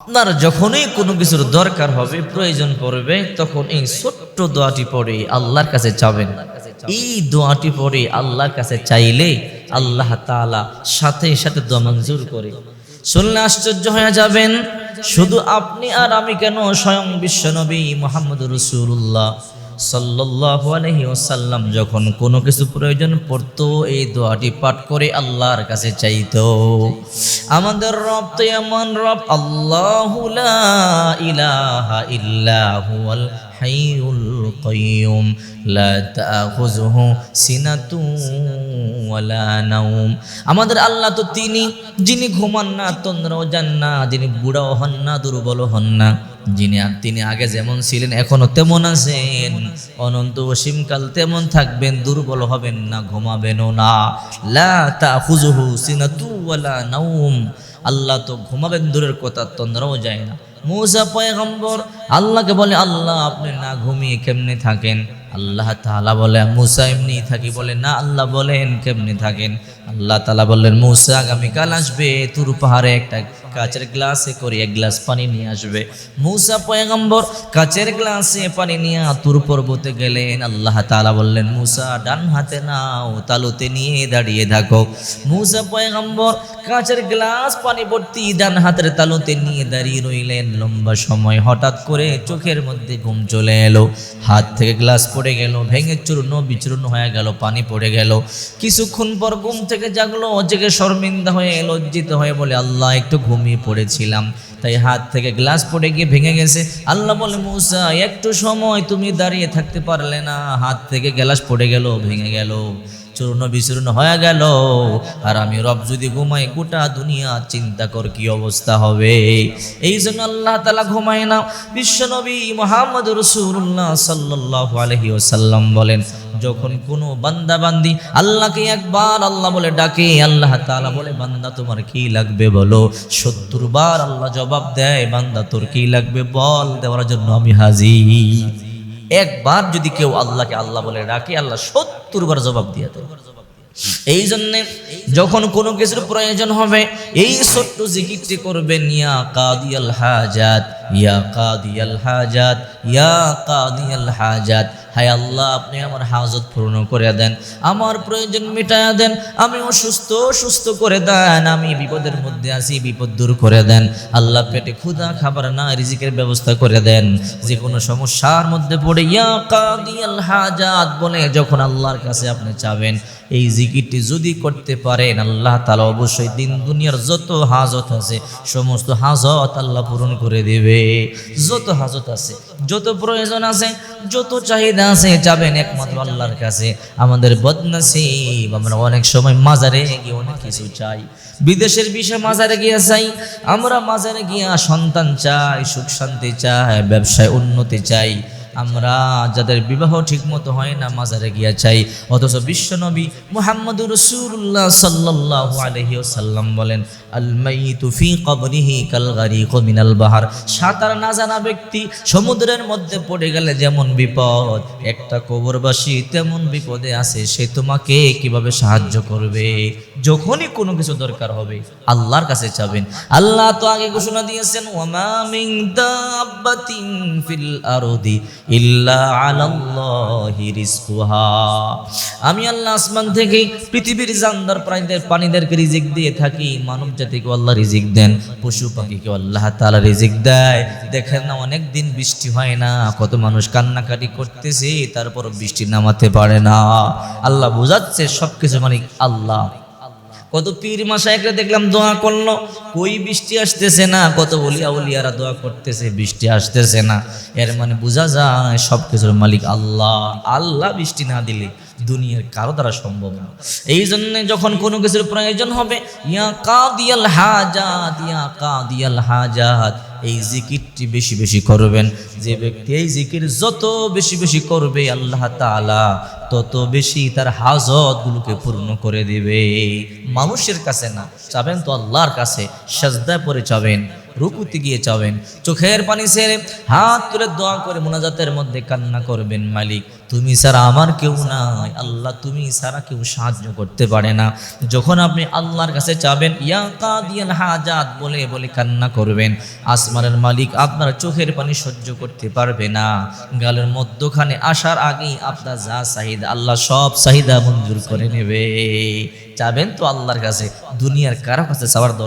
আপনার যখনই কোনো কিছুর দরকার হবে, প্রয়োজন পড়বে, তখন এই ছোট্ট দোয়াটি পড়ে আল্লাহর কাছে চাবেন এই দোয়াটি পড়ে আল্লাহর কাছে চাইলে আল্লাহ তালা সাথে সাথে দোয়া মঞ্জুর করে। শুনলে আশ্চর্য হয়ে যাবেন, শুধু আপনি আর আমি কেন স্বয়ং বিশ্বনবী মোহাম্মদ রসুল্লাহ ওয়াসাল্লাম যখন কোনো কিছু প্রয়োজন পড়তো, এই দোয়াটি পাঠ করে আল্লাহর কাছে চাইতো। আমাদের রব তো এমন রব, আল্লাহু ইলাহা ইল্লা হুয়াল হাইয়ুল কাইয়ুম, লা তাখুযুহু সিনাতু ওয়ালা নাওম। আমাদের আল্লাহ তো তিনি, যিনি ঘুমান না তন্দ্রাও যান না, যিনি বুড়াও হন না দুর্বল হন না। যিনি তিনি আগে যেমন ছিলেন, এখনও তেমন আছেন। অনন্ত অসীমকাল তেমন থাকবেন, দুর্বল হবেন না, ঘুমাবেনও না। লা তাখুযুহু সিনাতু ওয়ালা নাওম। আল্লাহ তো ঘুমাবেন দূরের কথা, তন্দ্রাও যায় না। মুসা পয়গম্বর, আল্লাহকে বলে, আল্লাহ, আপনি না ঘুমিয়ে কেমনে থাকেন? আল্লাহ তাআলা বলে, মুসা এমনি থাকি। বলে, না, আল্লাহ বলেন, কেমনে থাকেন? আল্লাহ তাআলা বললেন, মুসা, আগামীকাল আসবে। তুর পাহাড়ে একটা কাচের গ্লাসে করে এক গ্লাস পানি নিয়ে আসবে। মুসা পয়গম্বর কাচের গ্লাসে পানি নিয়ে তুর পর্বতে গেলেন। আল্লাহ তাআলা বললেন, মুসা, ডান হাতে নাও, তালুতে নিয়ে দাঁড়িয়ে থাকো। মুসা পয়গম্বর কাচের গ্লাস পানি ভর্তি ডান হাতের তালুতে নিয়ে দাঁড়িয়ে রইলেন। লম্বা সময় হঠাৎ করে চোখের মধ্যে ঘুম চলে এলো। হাত থেকে গ্লাস পড়ে গেল, ভেঙে চূর্ণ বিচূর্ণ হয়ে গেল, পানি পড়ে গেল। কিছুক্ষণ পর ঘুম থেকে জাগলো, জেগে শর্মিন্দা হয়ে লজ্জিত হয়ে বলে, আল্লাহ, একটু ঘুমিয়ে পড়েছিলাম। তাই হাত থেকে গ্লাস পড়ে গিয়ে ভেঙে গেছে। আল্লাহ বলে, মুসা, একটু সময়, তুমি দাঁড়িয়ে থাকতে পারলে না। হাত থেকে গ্লাস পড়ে গেল, ভেঙে গেল। চূর্ণ বিচূর্ণ হয়ে গেল। আর আমি রব যদি ঘুমাই, গোটা দুনিয়া চিন্তা কর কি অবস্থা হবে। এই জন্য আল্লাহ তালা ঘুমায় না। বিশ্বনবী মোহাম্মদ রসুল্লাহ সাল্লাহ আলহি ওসাল্লাম বলেন যখন কোনো বান্দা বান্দি আল্লাহকে একবার আল্লাহ বলে ডাকে, আল্লাহ তাআলা বলে, বান্দা, তোমার কি লাগবে বলো? সত্তর বার আল্লাহ জবাব দেয়, বান্দা, তোর কি লাগবে বল? দেওয়ার জন্য আমি হাজির। একবার যদি কেউ আল্লাহকে আল্লাহ বলে ডাকে, আল্লাহ সত্তর বার জবাব দিয়ে দেয়। এই জন্যে যখন কোনো কিছুর প্রয়োজন হবে, এই ছোট্ট জিকিরটি করবেন, ইয়া কাদিয়াল হাজাত। ইয়া কাদিয়াল হাজাত, ইয়া কাদিয়াল হাজাত। হায় আল্লাহ, আপনি আমার হাজত পূর্ণ করে দেন, আমার প্রয়োজন মিটায়া দেন, আমি অসুস্থ সুস্থ করে দেন, আমি বিপদের মধ্যে আছি, বিপদ দূর করে দেন। আল্লাহ পেটে ক্ষুধা, খাবার না, রিজিকের ব্যবস্থা করে দেন। যে কোনো সমস্যার মধ্যে পড়ে ইয়া কাদিয়াল হাজাত বলে যখন আল্লাহর কাছে আপনি চাবেন, এই জিকিরটি যদি করতে পারেন, আল্লাহ তালা অবশ্যই দিন দুনিয়ার যত হাজত আছে, সমস্ত হাজত আল্লাহ পূরণ করে দেবে। যত হাজত আছে, যত প্রয়োজন আছে, যত চাহিদা আছে, যাবেন একমাত্র আল্লাহর কাছে। আমাদের বদনাসিব, আমরা অনেক সময় মাজারে গিয়ে অনেক কিছু চাই। বিদেশের বিষয়ে মাজারে গিয়ে চাই, আমরা মাজারে গিয়া সন্তান চাই, সুখ শান্তি চাই, ব্যবসায় উন্নতি চাই। আমরা যাদের বিবাহ ঠিকমতো হয় না, মাজারে গিয়া চাই। অথচ বিশ্বনবী মোহাম্মদ রসুল্লাহ সাল্লাল্লাহু আলাইহি ওয়াসাল্লাম বলেন আল মাইতু ফি কবরিহি কাল গারিক মিনাল বাহার। সাঁতার না জানা ব্যক্তি সমুদ্রের মধ্যে পড়ে গেলে যেমন বিপদ, একটা কবরবাসী তেমন বিপদে আছে, সে তোমাকে কীভাবে সাহায্য করবে? যখনই কোনো কিছু দরকার হবে, আল্লাহর কাছে চাবেন। আল্লাহ তো আগে ঘোষণা দিয়েছেন ওয়ামা মিন দাব্বাতিন ফিল আরদি। আমি আল্লাহ আসমান থেকে পৃথিবীর জানদার প্রাণীদের প্রাণীদেরকে রিজিক দিয়ে থাকি মানব জাতিকে আল্লাহ রিজিক দেন পশু পাখিকে আল্লাহ তাআলা রিজিক দেয়। দেখেন না, অনেক দিন বৃষ্টি হয় না, কত মানুষ কান্নাকাটি করতেছে তারপর বৃষ্টি নামাতে পারে না। আল্লাহ বোঝাচ্ছে সবকিছু মানে আল্লাহ। কত পীর মাসায়করা দেখলাম দোয়া করল। কই বৃষ্টি আসতেছে না? কত বলি আউলিয়ারা দোয়া করতেছে, বৃষ্টি আসতেছে না। এর মানে বোঝা যায় সব কিছুর মালিক আল্লাহ। আল্লাহ বৃষ্টি না দিলে দুনিয়ার কারও দ্বারা সম্ভব না। এই জন্য যখন কোনো কিছুর প্রয়োজন হবে, ইয়া কাদিয়াল হাজাত, ইয়া কাদিয়াল হাজাত। এই জিকিরটি বেশি বেশি করবেন। যে ব্যক্তি এই জিকির যত বেশি বেশি করবে আল্লাহ তালা তত বেশি তার হাজতগুলোকে পূর্ণ করে দিবে। মানুষের কাছে না, চাবেন তো আল্লাহর কাছে, সাজদায় পরে চাবেন। রুকুতে গিয়ে চাবেন। চোখের পানি সেরে হাত তুলে দোয়া করে মোনাজাতের মধ্যে কান্না করবেন মালিক। তুমি ছাড়া আমার কেউ নাই। আল্লাহ তুমি ছাড়া কেউ সাহায্য করতে পারে না। যখন আপনি আল্লাহর কাছে চাবেন, ইয়া কাদিয়াল হাজাত বলে বলে কান্না করবেন। আসমানের মালিক আপনার চোখের পানি সহ্য করতে পারবে না। গালের মধ্যখানে আসার আগেই আপনার যা চাহিদা, আল্লাহ সব চাহিদা মঞ্জুর করে নেবে। চাবেন তো আল্লাহর কাছে, দুনিয়ার কারও কাছে চাওয়ার দরকার